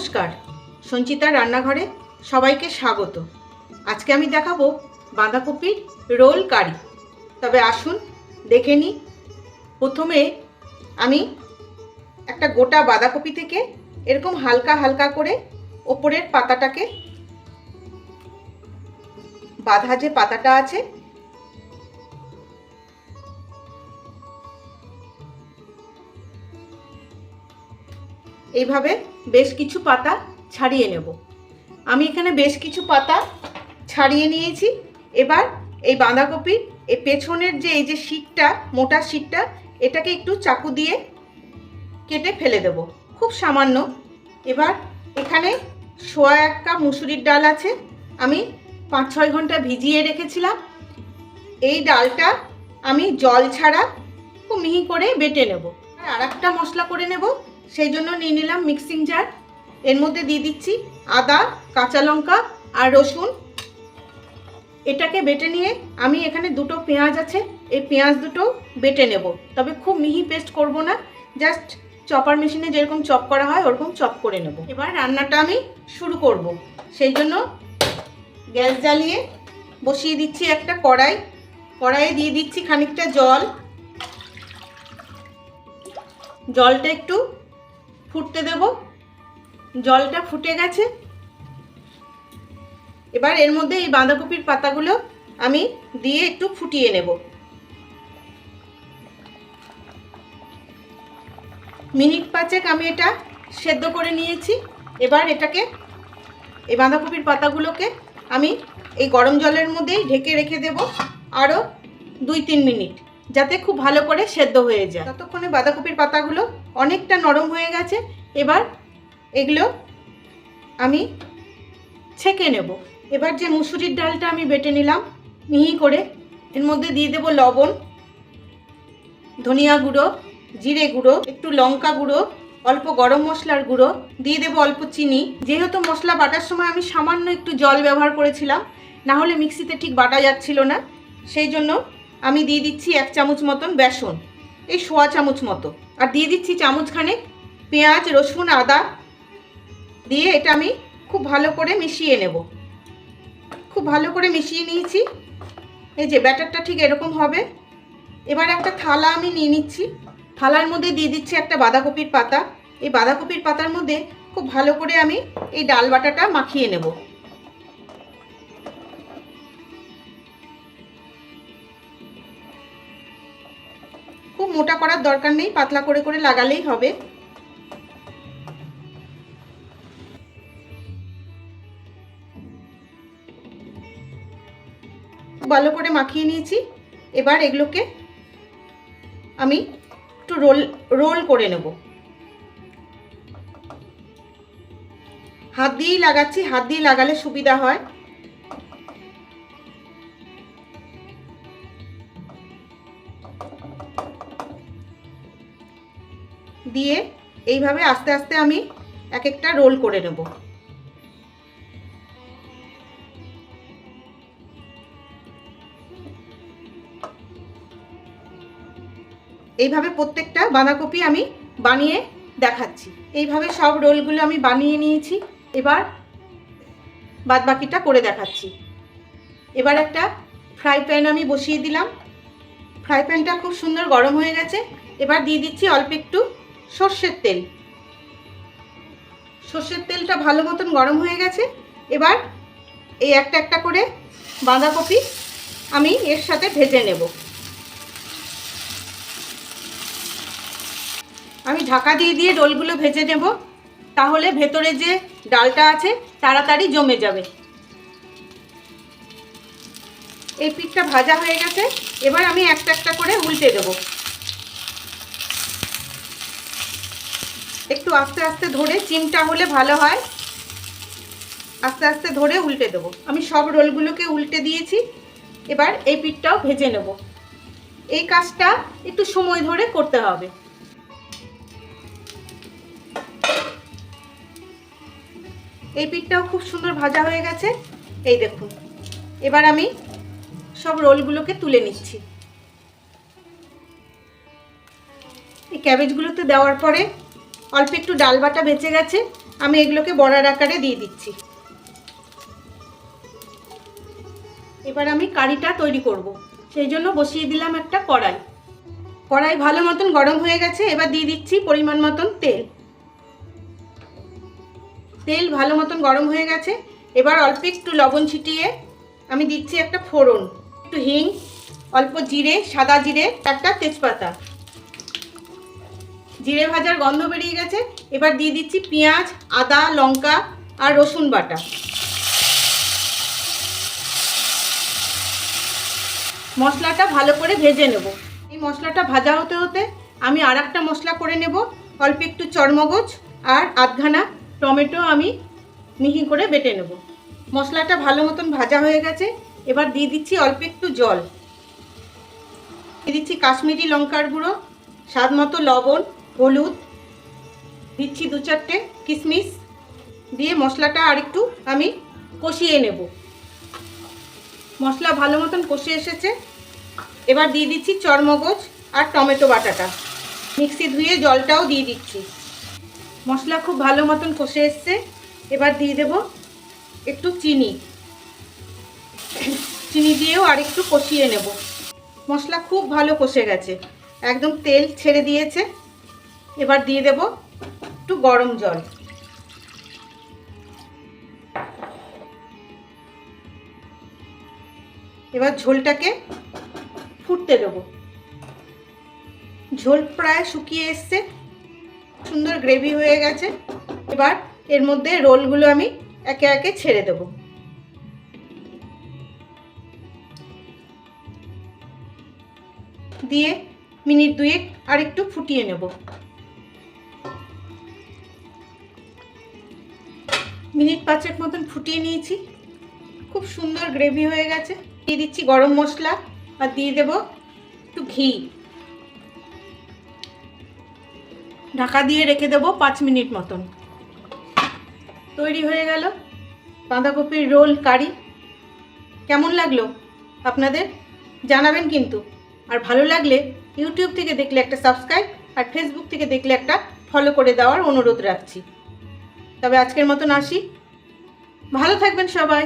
নমস্কার সঞ্চিতার রান্নাঘরে সবাইকে স্বাগত। আজকে আমি দেখাবো বাঁধাকপির রোল কারি। তবে আসুন, দেখে নিই। প্রথমে আমি একটা গোটা বাঁধাকপি থেকে এরকম হালকা হালকা করে ওপরের পাতাটাকে বাঁধা যে পাতাটা আছে এইভাবে বেশ কিছু পাতা ছাড়িয়ে নেব। আমি এখানে বেশ কিছু পাতা ছাড়িয়ে নিয়েছি। এবার এই বাঁধাকপির এই পেছনের যে এই যে শীটটা মোটা শীটটা এটাকে একটু চাকু দিয়ে কেটে ফেলে দেব। খুব সামান্য। এবার এখানে সোয়া এক কাপ মুসুরির ডাল আছে। আমি পাঁচ ছয় ঘণ্টা ভিজিয়ে রেখেছিলাম। এই ডালটা আমি জল ছাড়া খুব মিহি করে বেটে নেব। আর একটা মশলা করে নেব। সেই জন্য নিয়ে নিলাম মিক্সিং জার এর মধ্যে দিয়ে দিচ্ছি আদা, কাঁচা লঙ্কা আর রসুন। এটাকে বেটে নিয়ে আমি এখানে দুটো পেঁয়াজ আছে, এই পেঁয়াজ দুটো বেটে নেব। তবে খুব মিহি পেস্ট করব না জাস্ট চপার মেশিনে যেরকম চপ করা হয়, ওরকম চপ করে নেব। এবার রান্নাটা আমি শুরু করব। সেই জন্য গ্যাস জ্বালিয়ে বসিয়ে দিচ্ছি একটা কড়াই। কড়াইয়ে দিয়ে দিচ্ছি খানিকটা জল। জলটা একটু ফুটতে দেব। জলটা ফুটে গেছে। এবার এর মধ্যে এই বাঁধাকপির পাতাগুলো আমি দিয়ে একটু ফুটিয়ে নেব। মিনিট পাঁচেক আমি এটা সেদ্ধ করে নিয়েছি। এবার এটাকে, এই বাঁধাকপির পাতাগুলোকে আমি এই গরম জলের মধ্যেই ঢেকে রেখে দেব। আরও দুই তিন মিনিট। যাতে খুব ভালো করে সেদ্ধ হয়ে যায়। ততক্ষণে বাঁধাকপির পাতাগুলো অনেকটা নরম হয়ে গেছে, এবার এগুলো আমি ছেঁকে নেব। এবার যে মুসুরির ডালটা আমি বেটে নিলাম, মিহি করে, এর মধ্যে দিয়ে দেব লবণ, ধনিয়া গুঁড়ো, জিরে গুঁড়ো, একটু লঙ্কা গুঁড়ো, অল্প গরম মশলার গুঁড়ো, দিয়ে দেবো অল্প চিনি। যেহেতু মশলা বাটার সময় আমি সামান্য একটু জল ব্যবহার করেছিলাম, না হলে মিক্সিতে ঠিক বাটা যাচ্ছিল না, সেই জন্য আমি দিয়ে দিচ্ছি এক চামচ মতন বেসন, এই সোয়া চামচ মতো। আর দিয়ে দিচ্ছি চামচখানে পেঁয়াজ, রসুন, আদা। দিয়ে এটা আমি খুব ভালো করে মিশিয়ে নেব। খুব ভালো করে মিশিয়ে নিয়েছি। এই যে ব্যাটারটা ঠিক এরকম হবে। এবার একটা থালা আমি নিয়ে নিচ্ছি। থালার মধ্যে দিয়ে দিচ্ছি একটা বাঁধাকপির পাতা। এই বাঁধাকপির পাতার মধ্যে খুব ভালো করে আমি এই ডাল বাটাটা মাখিয়ে নেব। মোটা করার দরকার নেই, পাতলা করে করে লাগালেই হবে। ভালো করে মাখিয়ে নিয়েছি। এবার এগুলোকে আমি একটু রোল রোল করে নেব। হাত দিয়েই লাগাচ্ছি, হাত দিয়ে লাগালে সুবিধা হয়। দিয়ে এইভাবে আস্তে আস্তে আমি এক একটা রোল করে নেব। এইভাবে প্রত্যেকটা বাঁধাকপি আমি বানিয়ে দেখাচ্ছি। এইভাবে সব রোলগুলো আমি বানিয়ে নিয়েছি। এবার বাদ বাকিটা করে দেখাচ্ছি। এবার একটা ফ্রাই প্যান আমি বসিয়ে দিলাম। ফ্রাই প্যানটা খুব সুন্দর গরম হয়ে গেছে। এবার দিয়ে দিচ্ছি অল্প একটু সর্ষের তেল। সর্ষের তেলটা ভালো মতন গরম হয়ে গেছে। এবার এই একটা একটা করে বাঁধাকপি আমি এর সাথে ভেজে নেব। আমি ঢাকা দিয়ে দিয়ে রোলগুলো ভেজে নেব। তাহলে ভেতরে যে ডালটা আছে তাড়াতাড়ি জমে যাবে। এই পিঠটা ভাজা হয়ে গেছে। এবার আমি একটা একটা করে উল্টে দেব। একটু আস্তে আস্তে ধরে চিমটা হলে ভালো হয়। আস্তে আস্তে ধরে উল্টে দেব। আমি সব রোলগুলোকে উল্টে দিয়েছি। এবার এই পিঠটাও ভেজে নেব। এই কাজটা একটু সময় ধরে করতে হবে। এই পিঠটাও খুব সুন্দর ভাজা হয়ে গেছে। এই দেখুন। এবার আমি সব রোলগুলোকে তুলে নিচ্ছি। এই ক্যাবেজগুলোতে দেওয়ার পরে অল্প একটু ডাল বাটা বেঁচে গেছে, আমি এগুলোকে বড়ার আকারে দিয়ে দিচ্ছি। এবার আমি কারিটা তৈরি করব। সেই জন্য বসিয়ে দিলাম একটা কড়াই। কড়াই ভালো মতন গরম হয়ে গেছে, এবার দিয়ে দিচ্ছি পরিমাণ মতন তেল। তেল ভালো মতন গরম হয়ে গেছে, এবার অল্প একটু লবণ ছিটিয়ে আমি দিচ্ছি একটা ফোড়ন, একটু হিং, অল্প জিরে, সাদা জিরে, একটা তেজপাতা। জিরে ভাজার গন্ধ বেরিয়ে গেছে। এবার দিয়ে দিচ্ছি পেঁয়াজ, আদা, লঙ্কা আর রসুন বাটা। মশলাটা ভালো করে ভেজে নেব। এই মশলাটা ভাজা হতে হতে আমি আর একটা মশলা করে নেব। অল্প একটু চরমগজ আর আধখানা টমেটো আমি মিহি করে বেটে নেব। মশলাটা ভালো মতন ভাজা হয়ে গেছে। এবার দিয়ে দিচ্ছি অল্প একটু জল। দিয়ে দিচ্ছি কাশ্মীরি লঙ্কার গুঁড়ো স্বাদ মতো লবণ হলুদ, দিচ্ছি দু চারটে কিশমিশ দিয়ে মশলাটা আর একটু আমি কষিয়ে নেব। মশলা ভালো মতন কষে এসেছে। এবার দিয়ে দিচ্ছি চরমগজ আর টমেটো বাটাটা। মিক্সি ধুয়ে জলটাও দিয়ে দিচ্ছি। মশলা খুব ভালো মতন কষে এসছে। এবার দিয়ে দেব একটু চিনি। চিনি দিয়েও আর একটু কষিয়ে নেব। মশলা খুব ভালো কষে গেছে। একদম তেল ছেড়ে দিয়েছে। এবার দিয়ে দেব একটু গরম জল। এবার ঝোলটাকে ফুটতে দেব। ঝোল প্রায় শুকিয়ে এসছে, সুন্দর গ্রেভি হয়ে গেছে। এবার এর মধ্যে রোলগুলো আমি একে একে ছেড়ে দেব। দিয়ে মিনিট দুয়েক আর একটু ফুটিয়ে নেব। মিনিট পাঁচেক মতন ফুটিয়ে নিয়েছি। খুব সুন্দর গ্রেভি হয়ে গেছে। দিয়ে দিচ্ছি গরম মশলা আর দিয়ে দেব একটু ঘি। ঢাকা দিয়ে রেখে দেবো পাঁচ মিনিট মতন। তৈরি হয়ে গেল বাঁধাকপির রোল কারি। কেমন লাগল আপনাদের? জানাবেন কিন্তু। আর ভালো লাগলে ইউটিউব থেকে দেখলে একটা সাবস্ক্রাইব আর ফেসবুক থেকে দেখলে একটা ফলো করে দেওয়ার অনুরোধ রাখছি। তবে আজকের মতন আসি। ভালো থাকবেন সবাই।